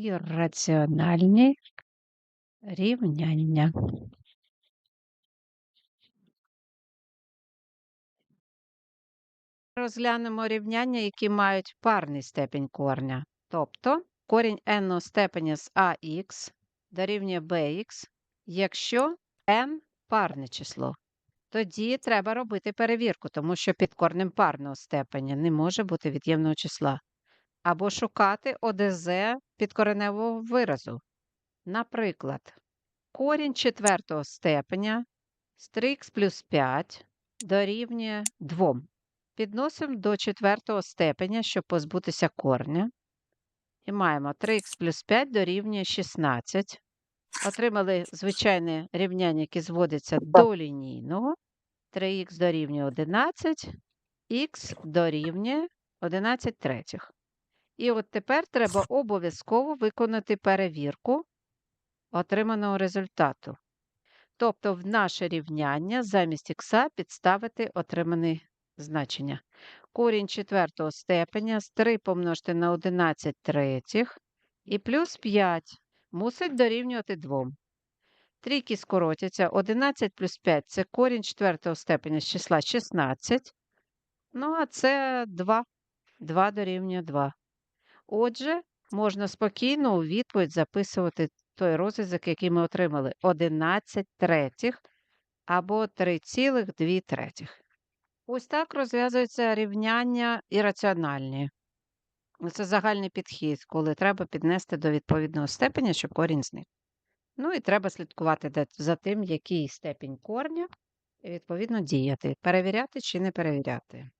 ірраціональні рівняння. Розглянемо рівняння, які мають парний степінь корня. Тобто корінь n степеня з ax дорівнює bx, якщо n парне число. Тоді треба робити перевірку, тому що під корнем парного степеня не може бути від'ємного числа. Або шукати ОДЗ підкореневого виразу. Наприклад, корінь четвертого степеня з 3х плюс 5 дорівнює 2. Підносимо до четвертого степеня, щоб позбутися корня. І маємо 3х плюс 5 дорівнює 16. Отримали звичайне рівняння, яке зводиться до лінійного. 3х дорівнює 11, х дорівнює 11 третіх. І от тепер треба обов'язково виконати перевірку отриманого результату. Тобто в наше рівняння замість х підставити отримане значення. Корінь четвертого степеня з 3 помножити на 11 третіх і плюс 5 мусить дорівнювати 2. Трійки скоротяться. 11 плюс 5 це корінь четвертого степеня з числа 16. Ну, а це 2. 2 дорівнює 2. Отже, можна спокійно у відповідь записувати той розв'язок, який ми отримали 11 третіх або 3,2 третіх. Ось так розв'язується рівняння ірраціональні. Це загальний підхід, коли треба піднести до відповідного степеня, щоб корінь зник. Ну і треба слідкувати за тим, який степінь корня, і відповідно діяти, перевіряти чи не перевіряти.